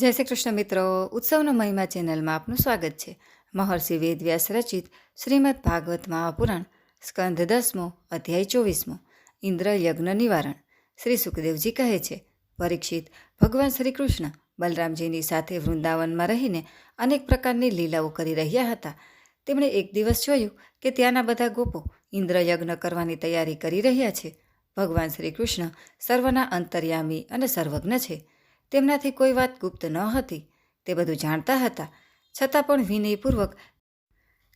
જય શ્રી કૃષ્ણ મિત્રો, ઉત્સવનો મહિમા ચેનલમાં આપનું સ્વાગત છે. મહર્ષિ વેદવ્યાસ રચિત શ્રીમદ ભાગવત મહાપુરાણ સ્કંધ દસમો, અધ્યાય ચોવીસમો, ઇન્દ્ર યજ્ઞ નિવારણ. શ્રી સુખદેવજી કહે છે, પરીક્ષિત ભગવાન શ્રી કૃષ્ણ બલરામજીની સાથે વૃંદાવનમાં રહીને અનેક પ્રકારની લીલાઓ કરી રહ્યા હતા. તેમણે એક દિવસ જોયું કે ત્યાંના બધા ગોપો ઇન્દ્ર યજ્ઞ કરવાની તૈયારી કરી રહ્યા છે. ભગવાન શ્રી કૃષ્ણ સર્વના અંતર્યામી અને સર્વજ્ઞ છે. તેમનાથી કોઈ વાત ગુપ્ત ન હતી. તે બધું જાણતા હતા. છતાં પણ વિનયપૂર્વક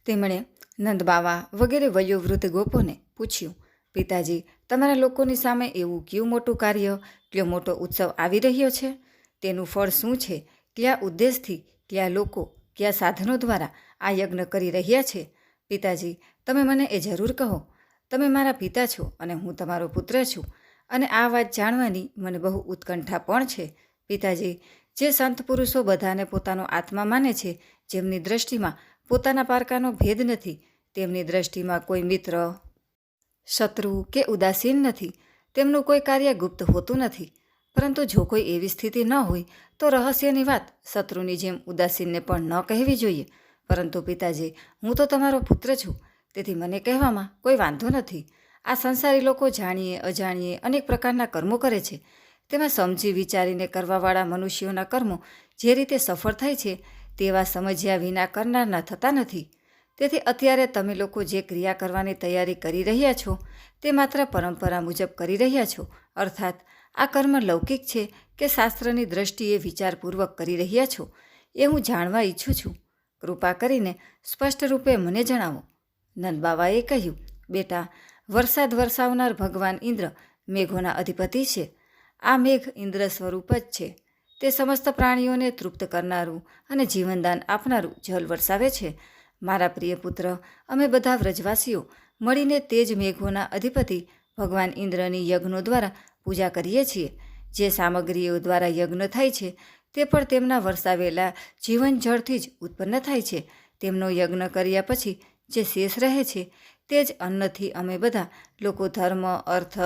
તેમણે નંદબાવા વગેરે વયોવૃદ્ધ ગોપોને પૂછ્યું, પિતાજી, તમારા લોકોની સામે એવું કયું મોટું કાર્ય? કયો મોટો ઉત્સવ આવી રહ્યો છે? તેનું ફળ શું છે? કયા ઉદ્દેશથી કયા લોકો કયા સાધનો દ્વારા આ યજ્ઞ કરી રહ્યા છે? પિતાજી, તમે મને એ જરૂર કહો. તમે મારા પિતા છો અને હું તમારો પુત્ર છું અને આ વાત જાણવાની મને બહુ ઉત્કંઠા પણ છે. પિતાજી, જે સંત પુરુષો બધાને પોતાનો આત્મા માને છે, જેમની દ્રષ્ટિમાં પોતાના પારકાનો ભેદ નથી, તેમની દ્રષ્ટિમાં કોઈ મિત્ર, શત્રુ કે ઉદાસીન નથી, તેમનું કોઈ કાર્ય ગુપ્ત હોતું નથી. પરંતુ જો કોઈ એવી સ્થિતિ ન હોય, તો રહસ્યની વાત શત્રુની જેમ ઉદાસીનને પણ ન કહેવી જોઈએ. પરંતુ પિતાજી, હું તો તમારો પુત્ર છું, તેથી મને કહેવામાં કોઈ વાંધો નથી. આ સંસારી લોકો જાણીએ, અજાણીએ અનેક પ્રકારના કર્મો કરે છે. તેમાં સમજી વિચારીને કરવાવાળા મનુષ્યોના કર્મો જે રીતે સફળ થાય છે, તેવા સમજ્યા વિના કરનારના થતા નથી. તેથી અત્યારે તમે લોકો જે ક્રિયા કરવાની તૈયારી કરી રહ્યા છો, તે માત્ર પરંપરા મુજબ કરી રહ્યા છો. અર્થાત, આ કર્મ લૌકિક છે કે શાસ્ત્રની દ્રષ્ટિએ વિચારપૂર્વક કરી રહ્યા છો, એ હું જાણવા ઈચ્છું છું. કૃપા કરીને સ્પષ્ટ રૂપે મને જણાવો. નંદબાવાએ કહ્યું, બેટા, વરસાદ વરસાવનાર ભગવાન ઇન્દ્ર મેઘોના અધિપતિ છે. આ મેઘ ઇન્દ્ર સ્વરૂપ જ છે. તે સમસ્ત પ્રાણીઓને તૃપ્ત કરનારું અને જીવનદાન આપનારું જલ વરસાવે છે. મારા પ્રિય પુત્ર, અમે બધા વ્રજવાસીઓ મળીને તે જ મેઘોના અધિપતિ ભગવાન ઇન્દ્રની યજ્ઞો દ્વારા પૂજા કરીએ છીએ. જે સામગ્રીઓ દ્વારા યજ્ઞ થાય છે, તે પણ તેમના વરસાવેલા જીવન જળથી જ ઉત્પન્ન થાય છે. તેમનો યજ્ઞ કર્યા પછી જે શેષ રહે છે, તે જ અન્નથી અમે બધા લોકો ધર્મ, અર્થ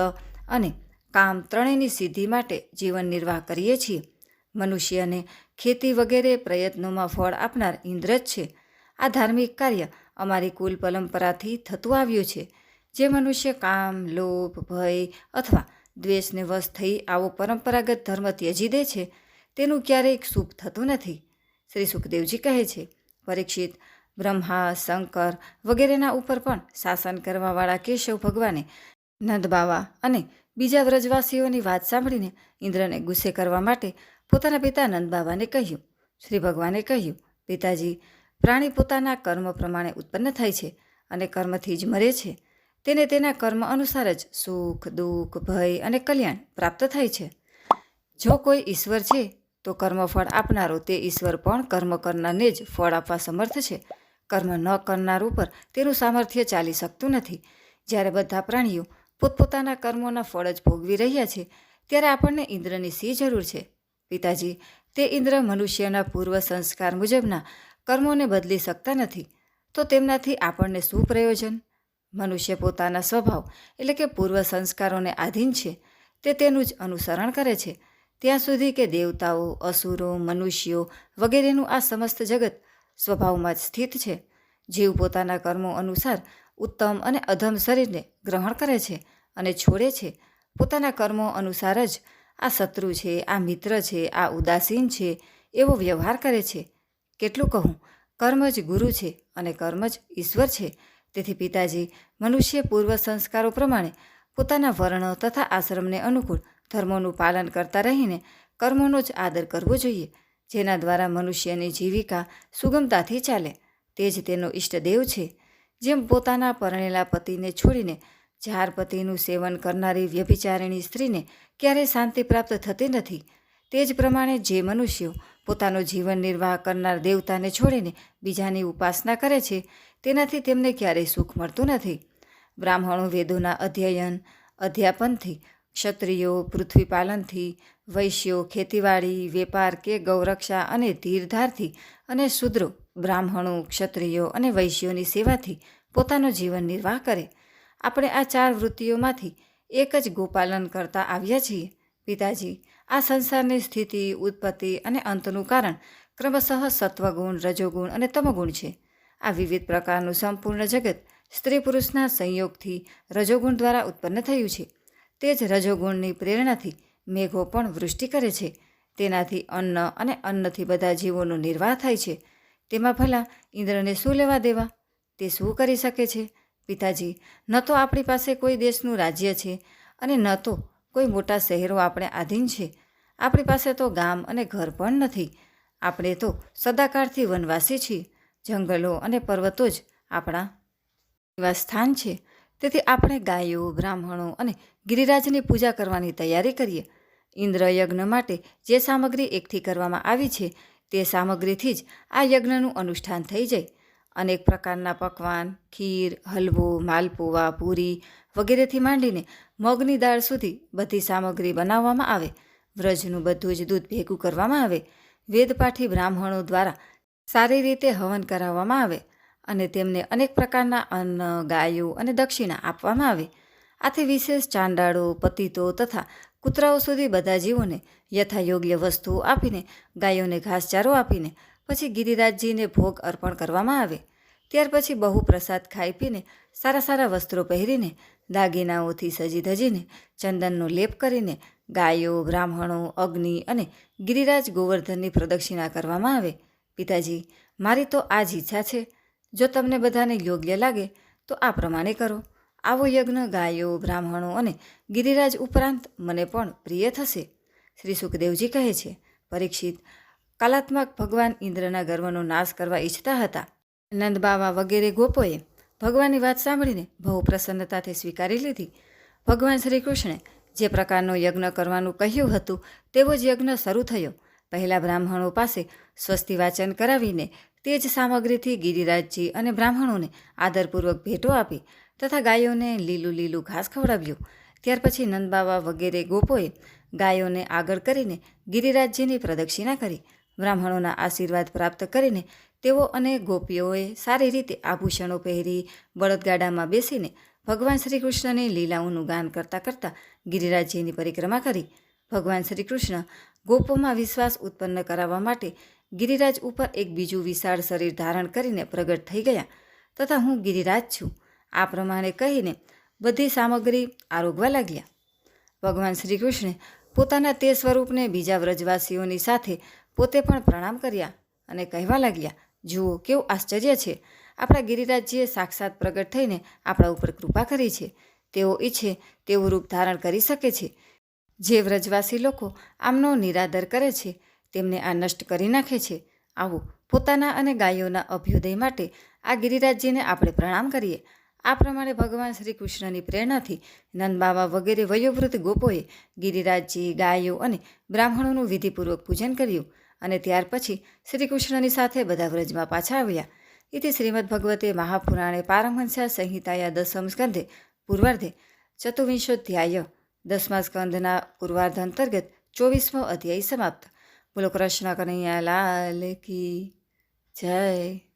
અને કામ ત્રણેયની સિદ્ધિ માટે જીવન નિર્વાહ કરીએ છીએ. મનુષ્યને ખેતી વગેરે પ્રયત્નોમાં ફળ આપનાર ઇન્દ્ર જ છે. આ ધાર્મિક કાર્ય અમારી કુલ પરંપરાથી થતું આવ્યું છે. જે મનુષ્ય કામ, લોભ, ભય અથવા દ્વેષને વશ થઈ આવો પરંપરાગત ધર્મ ત્યજી દે છે, તેનું ક્યારેય શુભ થતું નથી. શ્રી સુખદેવજી કહે છે, પરીક્ષિત, બ્રહ્મા, શંકર વગેરેના ઉપર પણ શાસન કરવાવાળા કેશવ ભગવાને નંદબાવા અને બીજા વ્રજવાસીઓની વાત સાંભળીને ઇન્દ્રને ગુસ્સે કરવા માટે પોતાના પિતા નંદબાવાને કહ્યું. શ્રી ભગવાને કહ્યું, પિતાજી, પ્રાણી પોતાના કર્મ પ્રમાણે ઉત્પન્ન થાય છે અને કર્મથી જ મરે છે. તેને તેના કર્મ અનુસાર જ સુખ, દુઃખ, ભય અને કલ્યાણ પ્રાપ્ત થાય છે. જો કોઈ ઈશ્વર છે, તો કર્મફળ આપનારો તે ઈશ્વર પણ કર્મ કરનારને જ ફળ આપવા સમર્થ છે. કર્મ ન કરનાર ઉપર તેનું સામર્થ્ય ચાલી શકતું નથી. જ્યારે બધા પ્રાણીઓ પોતપોતાના કર્મોના ફળ જ ભોગવી રહ્યા છે, ત્યારે આપણને ઇન્દ્રની સી જરૂર છે. પિતાજી, તે ઇન્દ્ર મનુષ્યના પૂર્વ સંસ્કાર મુજબના કર્મોને બદલી શકતા નથી, તો તેમનાથી આપણને શું પ્રયોજન? મનુષ્ય પોતાના સ્વભાવ, એટલે કે પૂર્વ સંસ્કારોને આધીન છે, તે તેનું જ અનુસરણ કરે છે. ત્યાં સુધી કે દેવતાઓ, અસુરો, મનુષ્યો વગેરેનું આ સમસ્ત જગત સ્વભાવમાં જ સ્થિત છે. જીવ પોતાના કર્મો અનુસાર ઉત્તમ અને અધમ શરીરને ગ્રહણ કરે છે અને છોડે છે. પોતાના કર્મો અનુસાર જ આ શત્રુ છે, આ મિત્ર છે, આ ઉદાસીન છે એવો વ્યવહાર કરે છે. કેટલું કહું, કર્મ જ ગુરુ છે અને કર્મ જ ઈશ્વર છે. તેથી પિતાજી, મનુષ્ય પૂર્વ સંસ્કારો પ્રમાણે પોતાના વર્ણ તથા આશ્રમને અનુકૂળ ધર્મોનું પાલન કરતા રહીને કર્મોનો જ આદર કરવો જોઈએ, જેના દ્વારા મનુષ્યની જીવિકા સુગમતાથી ચાલે. તે જ તેનો ઈષ્ટદેવ છે. જેમ પોતાના પરણેલા પતિને છોડીને ઝાર પતિનું સેવન કરનારી વ્યભિચારિણી સ્ત્રીને ક્યારેય શાંતિ પ્રાપ્ત થતી નથી, તે જ પ્રમાણે જે મનુષ્યો પોતાનો જીવન નિર્વાહ કરનાર દેવતાને છોડીને બીજાની ઉપાસના કરે છે, તેનાથી તેમને ક્યારેય સુખ મળતું નથી. બ્રાહ્મણો વેદોના અધ્યયન, અધ્યાપનથી ક્ષત્રિયો, પૃથ્વીપાલનથી, વૈશ્યો, ખેતીવાડી, વેપાર કે ગૌરક્ષા અને ધીરધારથી અને શૂદ્રો, બ્રાહ્મણો, ક્ષત્રિયો અને વૈશ્યોની સેવાથી પોતાનો જીવન નિર્વાહ કરે. આપણે આ ચાર વૃત્તિઓમાંથી એક જ ગોપાલન કરતા આવ્યા છીએ. પિતાજી, આ સંસારની સ્થિતિ, ઉત્પત્તિ અને અંતનું કારણ ક્રમશઃ સત્વગુણ, રજોગુણ અને તમગુણ છે. આ વિવિધ પ્રકારનું સંપૂર્ણ જગત સ્ત્રી પુરુષના સંયોગથી રજોગુણ દ્વારા ઉત્પન્ન થયું છે. તે જ રજોગુણની પ્રેરણાથી મેઘો પણ વૃષ્ટિ કરે છે. તેનાથી અન્ન અને અન્નથી બધા જીવોનો નિર્વાહ થાય છે. તેમાં ભલા ઇન્દ્રને શું લેવા દેવા? તે શું કરી શકે છે? પિતાજી, ન તો આપણી પાસે કોઈ દેશનું રાજ્ય છે અને ન તો કોઈ મોટા શહેરો આપણે આધીન છે. આપણી પાસે તો ગામ અને ઘર પણ નથી. આપણે તો સદાકાળથી વનવાસી છીએ. જંગલો અને પર્વતો જ આપણા નિવાસ સ્થાન છે. તેથી આપણે ગાયો, બ્રાહ્મણો અને ગિરિરાજની પૂજા કરવાની તૈયારી કરીએ. ઇન્દ્ર યજ્ઞ માટે જે સામગ્રી એકઠી કરવામાં આવી છે, તે સામગ્રીથી જ આ યજ્ઞનું અનુષ્ઠાન થઈ જાય. અનેક પ્રકારના પકવાન, ખીર, હલવો માલપુવા પૂરી વગેરેથી માંડીને મગની દાળ સુધી બધી સામગ્રી બનાવવામાં આવે. વ્રજનું બધું જ દૂધ ભેગું કરવામાં આવે. વેદપાઠી બ્રાહ્મણો દ્વારા સારી રીતે હવન કરાવવામાં આવે. અને તેમને અનેક પ્રકારના અન્ન, ગાયો અને દક્ષિણા આપવામાં આવે. આથી વિશેષ ચાંડાળો, પતિતો તથા કૂતરાઓ સુધી બધા જીવોને યથાયોગ્ય વસ્તુઓ આપીને, ગાયોને ઘાસચારો આપીને, પછી ગિરિરાજજીને ભોગ અર્પણ કરવામાં આવે. ત્યાર પછી બહુ પ્રસાદ ખાઈ પીને, સારા સારા વસ્ત્રો પહેરીને, દાગીનાઓથી સજી ધજીને, ચંદનનો લેપ કરીને, ગાયો, બ્રાહ્મણો, અગ્નિ અને ગિરિરાજ ગોવર્ધનની પ્રદક્ષિણા કરવામાં આવે. પિતાજી, મારી તો આ જ ઈચ્છા છે જો તમને બધાને યોગ્ય લાગે, તો આ પ્રમાણે કરો. આવો યજ્ઞ ગાયો, બ્રાહ્મણો અને ગિરિરાજ ઉપરાંત મને પણ પ્રિય થશે. શ્રી સુખદેવજી કહે છે, પરીક્ષિત, કલાત્મક ભગવાન ઇન્દ્રના ગર્વનો નાશ કરવા ઈચ્છતા હતા. નંદબાવા વગેરે ગોપોએ ભગવાનની વાત સાંભળીને બહુ પ્રસન્નતાથી સ્વીકારી લીધી. ભગવાન શ્રી કૃષ્ણે જે પ્રકારનો યજ્ઞ કરવાનું કહ્યું હતું, તેવો જ યજ્ઞ શરૂ થયો. પહેલાં બ્રાહ્મણો પાસે સ્વસ્તિ વાચન કરાવીને તે જ સામગ્રીથી ગિરિરાજજી અને બ્રાહ્મણોને આદરપૂર્વક ભેટો આપી તથા ગાયોને લીલું લીલું ઘાસ ખવડાવ્યું. ત્યાર પછી નંદબાવા વગેરે ગોપોએ ગાયોને આગળ કરીને ગિરિરાજજીની પ્રદક્ષિણા કરી, બ્રાહ્મણોના આશીર્વાદ પ્રાપ્ત કરીને તેઓ અને ગોપીઓએ સારી રીતે આભૂષણો પહેરી બળદગાડામાં બેસીને ભગવાન શ્રી કૃષ્ણની લીલાઓનું ગાન કરતાં કરતાં ગિરિરાજજીની પરિક્રમા કરી. ભગવાન શ્રી કૃષ્ણ ગોપોમાં વિશ્વાસ ઉત્પન્ન કરાવવા માટે ગિરિરાજ ઉપર એક બીજું વિશાળ શરીર ધારણ કરીને પ્રગટ થઈ ગયા તથા હું ગિરિરાજ છું. આ પ્રમાણે કહીને બધી સામગ્રી આરોગવા લાગ્યા. ભગવાન શ્રી કૃષ્ણે પોતાના તે સ્વરૂપને બીજા વ્રજવાસીઓની સાથે પોતે પણ પ્રણામ કર્યા અને કહેવા લાગ્યા, જુઓ, કેવું આશ્ચર્ય છે. આપણા ગિરિરાજજીએ સાક્ષાત પ્રગટ થઈને આપણા ઉપર કૃપા કરી છે. તેઓ ઈચ્છે તેવું રૂપ ધારણ કરી શકે છે. જે વ્રજવાસી લોકો આમનો નિરાદર કરે છે, તેમને આ નષ્ટ કરી નાખે છે. આવું પોતાના અને ગાયોના અભ્યુદય માટે આ ગિરિરાજજીને આપણે પ્રણામ કરીએ. આ પ્રમાણે ભગવાન શ્રી કૃષ્ણની પ્રેરણાથી નંદબાવા વગેરે વયોવૃદ્ધ ગોપોએ ગિરિરાજજી, ગાયો અને બ્રાહ્મણોનું વિધિપૂર્વક પૂજન કર્યું અને ત્યાર પછી શ્રી કૃષ્ણની સાથે બધા વ્રજમાં પાછા આવ્યા. ઇતિ શ્રીમદ ભગવતે મહાપુરાણે પારમહંસ્યા સંહિતાયા દસમ સ્કંધે પૂર્વાર્ધે ચતુર્વિંશોધ્યાય દસમા સ્કંધના પૂર્વાર્ધ અંતર્ગત ચોવીસમો અધ્યાય સમાપ્ત. બોલો કૃષ્ણ કનૈયા લાલ કી જય.